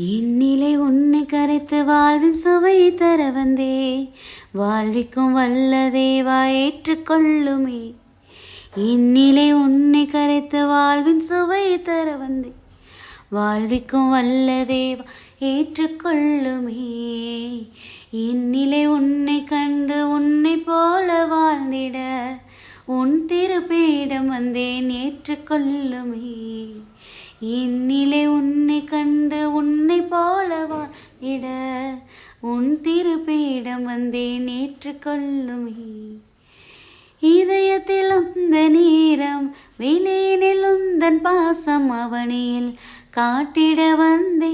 இந்நிலை உன்னை கரைத்து வாழ்வின் சுவை தர வந்தே. வாழ்விக்கும் வல்ல தேவா ஏற்றுக்கொள்ளுமே. இந்நிலை உன்னை கரைத்து வாழ்வின் சுவை தர வந்தே. வாழ்விக்கும் வல்ல தேவா ஏற்றுக்கொள்ளுமே. இந்நிலை உன்னை கண்டு உன்னை போல வாழ்ந்திட. உன் திருப்பீடம் வந்தேன் ஏற்றுக்கொள்ளுமே. இந்நிலை உன்னை கண்டு உன்னை போல வாழ்ந்திட உன் திருப்பீடம் வந்தேன் கொள்ளுமே இதயத்தில் உந்த நேரம் வெளியினில் உந்தன் பாசம் அவனில் காட்டிட வந்தே.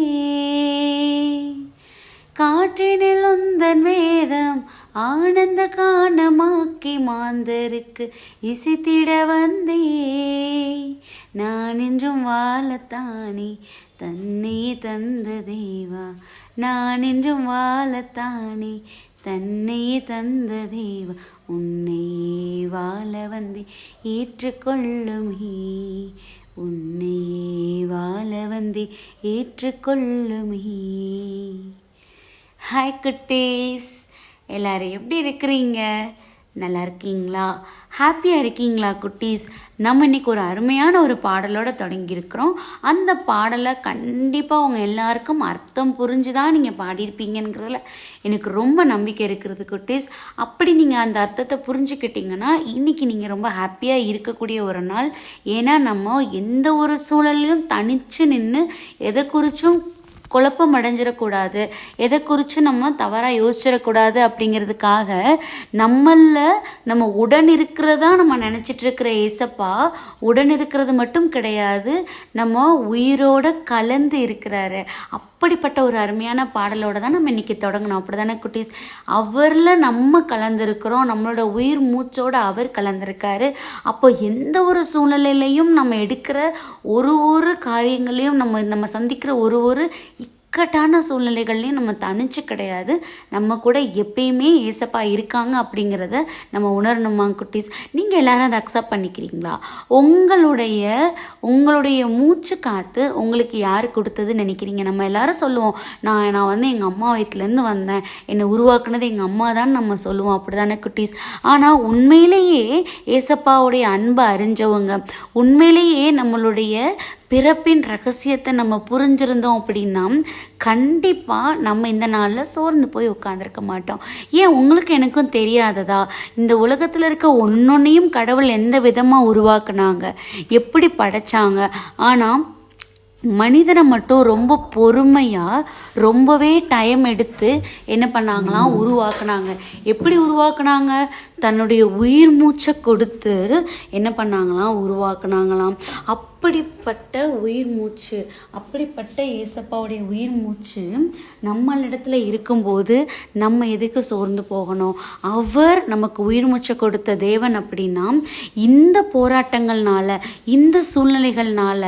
காற்றினில் உந்தன் வேதம் ஆனந்த காணமாக்கி மாந்தருக்கு இசைத்திட வந்தே. நான் என்றும் வாழத்தானே தன்னை தந்த தேவா. நான் என்றும் வாழத்தானே தன்னை தந்த தேவா. உன்னையே வாழ வந்து ஏற்றுக்கொள்ளுமே உன்னையே வாழ வந்து ஏற்றுக்கொள்ளுமே ஹாய் குட்டீஸ். எல்லாரும் எப்படி இருக்கிறீங்க? நல்லா இருக்கீங்களா ஹாப்பியாக இருக்கீங்களா குட்டீஸ்? நம்ம இன்றைக்கி ஒரு அருமையான ஒரு பாடலோடு தொடங்கியிருக்கிறோம். அந்த பாடலை கண்டிப்பாக உங்கள் எல்லாருக்கும் அர்த்தம் புரிஞ்சு தான் நீங்கள் பாடியிருப்பீங்கிறதுல எனக்கு ரொம்ப நம்பிக்கை இருக்கிறது குட்டீஸ். அப்படி நீங்கள் அந்த அர்த்தத்தை புரிஞ்சுக்கிட்டிங்கன்னா இன்றைக்கி நீங்கள் ரொம்ப ஹாப்பியாக இருக்கக்கூடிய ஒரு நாள். ஏன்னா நம்ம எந்த ஒரு சூழலிலும் தனித்து நின்று எதை குறிச்சும் குழப்பம் அடைஞ்சிடக்கூடாது எதை குறித்து நம்ம தவறாக யோசிச்சிடக்கூடாது அப்படிங்கிறதுக்காக நம்மளில் நம்ம உடன் இருக்கிறதா நம்ம நினச்சிட்டு இருக்கிற ஏசப்பா உடன் இருக்கிறது மட்டும் கிடையாது நம்ம உயிரோட கலந்து இருக்கிறாரு. அப் அப்படிப்பட்ட ஒரு அருமையான பாடலோட தான் நம்ம இன்றைக்கி தொடங்கணும். அப்படி தானே குட்டீஸ்? அவரில் நம்ம கலந்துருக்கிறோம். நம்மளோட உயிர் மூச்சோடு அவர் கலந்துருக்காரு. அப்போ எந்த ஒரு சூழ்நிலையிலையும் நம்ம எடுக்கிற ஒரு ஒரு காரியங்களையும் நம்ம நம்ம சந்திக்கிற ஒரு ஒரு இக்கட்டான சூழ்நிலைகள்லையும் நம்ம தனிச்சு கிடையாது. நம்ம கூட எப்பயுமே ஏசப்பா இருக்காங்க அப்படிங்கிறத நம்ம உணரணுமா குட்டீஸ்? நீங்கள் எல்லாரும் அதை அக்செப்ட் பண்ணிக்கிறீங்களா? உங்களுடைய உங்களுடைய மூச்சு காற்று உங்களுக்கு யார் கொடுத்ததுன்னு நினைக்கிறீங்க? நம்ம எல்லாரும் சொல்லுவோம் நான் நான் வந்து எங்கள் அம்மா வயிற்றுலேருந்து வந்தேன். என்னை உருவாக்குனது எங்கள் அம்மா தான் நம்ம சொல்லுவோம். அப்படி தானே குட்டீஸ்? ஆனால் உண்மையிலேயே ஏசப்பாவுடைய அன்பை அறிஞ்சவங்க உண்மையிலேயே நம்மளுடைய பிறப்பின் ரகசியத்தை நம்ம புரிஞ்சிருந்தோம் அப்படின்னா கண்டிப்பாக நம்ம இந்த நாளில் சோர்ந்து போய் உட்காந்துருக்க மாட்டோம். ஏன்? உங்களுக்கு எனக்கும் தெரியாததா? இந்த உலகத்தில் இருக்க ஒன்னொன்னையும் கடவுள் எந்த விதமாக உருவாக்குனாங்க? எப்படி படைச்சாங்க? ஆனால் மனிதனை மட்டும் ரொம்ப பொறுமையாக ரொம்பவே டைம் எடுத்து என்ன பண்ணாங்களாம் உருவாக்குனாங்க. எப்படி உருவாக்குனாங்க? தன்னுடைய உயிர் மூச்சை கொடுத்து என்ன பண்ணாங்களாம்? உருவாக்குனாங்களாம். அப்படிப்பட்ட உயிர் மூச்சு அப்படிப்பட்ட ஏசப்பாவுடைய உயிர் மூச்சு நம்மளிடத்துல இருக்கும்போது நம்ம எதுக்கு சோர்ந்து போகணும்? அவர் நமக்கு உயிர் மூச்சை கொடுத்த தேவன் அப்படின்னா இந்த போராட்டங்கள்னால இந்த சூழ்நிலைகள்னால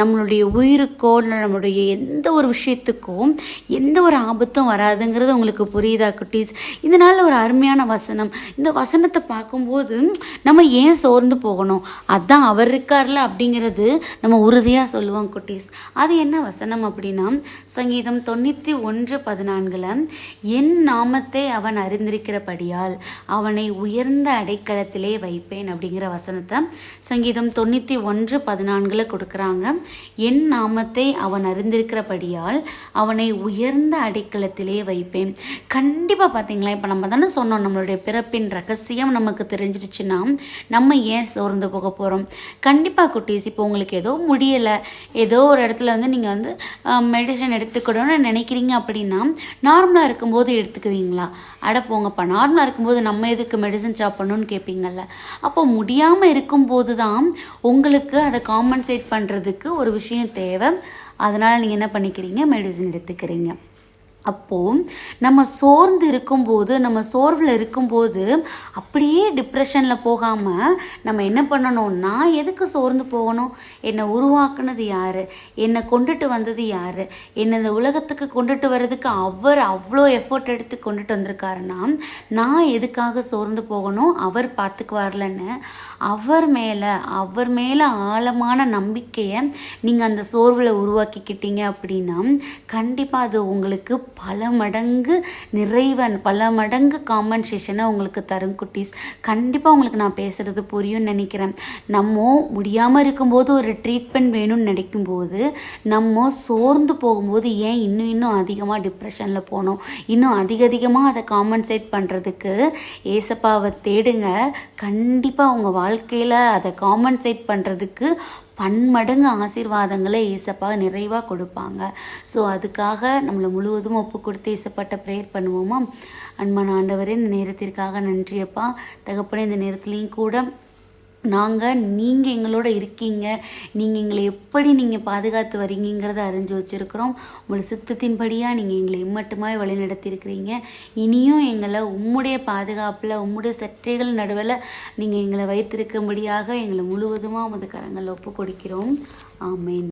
நம்மளுடைய உயிருக்கோ நம்மளுடைய எந்த ஒரு விஷயத்துக்கும் எந்த ஒரு ஆபத்தும் வராதுங்கிறது உங்களுக்கு புரியுதா குட்டீஸ்? இதனால ஒரு அருமையான வசனம். இந்த வசனத்தை பார்க்கும்போது நம்ம ஏன் சோர்ந்து போகணும்? அதான் அவர் இருக்கார்ல அப்படிங்கிறது நம்ம உறுதியாக சொல்லுவோம் குட்டீஸ். அது என்ன வசனம் அப்படின்னா சங்கீதம் தொண்ணூற்றி ஒன்று பதினான்கில் என் நாமத்தை அவன் அறிந்திருக்கிறபடியால் அவனை உயர்ந்த அடைக்கலத்திலே வைப்பேன் அப்படிங்கிற வசனத்தை சங்கீதம் தொண்ணூற்றி ஒன்று பதினான்கில் கொடுக்குறாங்க. என் நாமத்தை அவன் அறிந்திருக்கிறபடியால் அவனை உயர்ந்த அடைக்கலத்திலே வைப்பேன். கண்டிப்பாக பார்த்தீங்களா இப்போ நம்ம தானே சொன்னோம் நம்மளுடைய பிறப்பின் ரகசியம் நமக்கு தெரிஞ்சிடுச்சுன்னா நம்ம ஏன் சோர்ந்து போக போகிறோம் கண்டிப்பாக குட்டீஸ் இப்போ உங்களுக்கு உங்களுக்கு ஏதோ முடியலை. ஏதோ ஒரு இடத்துல வந்து நீங்கள் வந்து மெடிசன் எடுத்துக்கணும்னு நினைக்கிறீங்க அப்படின்னா நார்மலாக இருக்கும்போது எடுத்துக்குவீங்களா? அட போங்கப்பா நார்மலாக இருக்கும்போது நம்ம எதுக்கு மெடிசன் சாப்பிடணும்னு கேட்பீங்கல்ல அப்போ முடியாமல் இருக்கும்போது தான் உங்களுக்கு அதை காம்பன்சேட் பண்ணுறதுக்கு ஒரு விஷயம் தேவை. அதனால் நீங்கள் என்ன பண்ணிக்கிறீங்க? மெடிசன் எடுத்துக்கிறீங்க. அப்போது நம்ம சோர்ந்து இருக்கும்போது நம்ம சோர்வில் இருக்கும்போது அப்படியே டிப்ரெஷனில் போகாமல் நம்ம என்ன பண்ணணும்? நான் எதுக்கு சோர்ந்து போகணும்? என்னை உருவாக்குனது யார்? என்னை கொண்டுட்டு வந்தது யார்? என்னை இந்த உலகத்துக்கு கொண்டுட்டு வர்றதுக்கு அவர் அவ்வளோ எஃபோர்ட் எடுத்து கொண்டுட்டு வந்திருக்காருன்னா நான் எதுக்காக சோர்ந்து போகணும்? அவர் பார்த்துக்குவார்லன்னு அவர் மேலே அவர் மேலே ஆழமான நம்பிக்கையை நீங்கள் அந்த சோர்வில் உருவாக்கிக்கிட்டீங்க அப்படின்னா கண்டிப்பாக அது உங்களுக்கு பல மடங்கு நிறைவன் பல மடங்கு காம்பன்சேஷனை உங்களுக்கு தரும் குட்டீஸ். கண்டிப்பாக உங்களுக்கு நான் பேசுகிறது புரியும்னு நினைக்கிறேன். நம்ம முடியாமல் இருக்கும்போது ஒரு ட்ரீட்மெண்ட் வேணும்னு நினைக்கும்போது நம்ம சோர்ந்து போகும்போது ஏன் இன்னும் இன்னும் அதிகமாக டிப்ரெஷனில் போகணும் இன்னும் அதிக அதிகமாக அதை காம்பன்சேட் பண்ணுறதுக்கு ஏசப்பாவை தேடுங்க. கண்டிப்பாக உங்கள் வாழ்க்கையில் அதை காம்பன்சேட் பண்ணுறதுக்கு பன்மடங்கு ஆசீர்வாதங்களை ஏசப்பா நிறைவாக கொடுப்பாங்க. ஸோ அதுக்காக நம்மளை முழுவதும் ஒப்பு கொடுத்து ஏசப்பட்ட ப்ரேயர் பண்ணுவோமா? அன்பான ஆண்டவரே இந்த நேரத்திற்காக நன்றியப்பா. தகப்பனே இந்த நேரத்துலேயும் கூட நாங்கள் நீங்கள் எங்களோட இருக்கீங்க. நீங்கள் எங்களை எப்படி நீங்கள் பாதுகாத்து வரீங்கிறத அறிஞ்சு வச்சுருக்கிறோம். உங்களோட சித்தத்தின்படியாக நீங்கள் எங்களை இம்மட்டுமாய் வழிநடத்தியிருக்கிறீங்க. இனியும் எங்களை உம்முடைய பாதுகாப்பில் உம்முடைய சற்றைகள் நடுவில் நீங்கள் எங்களை வைத்திருக்கும்படியாக எங்களை முழுவதுமாக உமது கரங்களில் ஒப்பு கொடுக்கிறோம் ஆமேன்.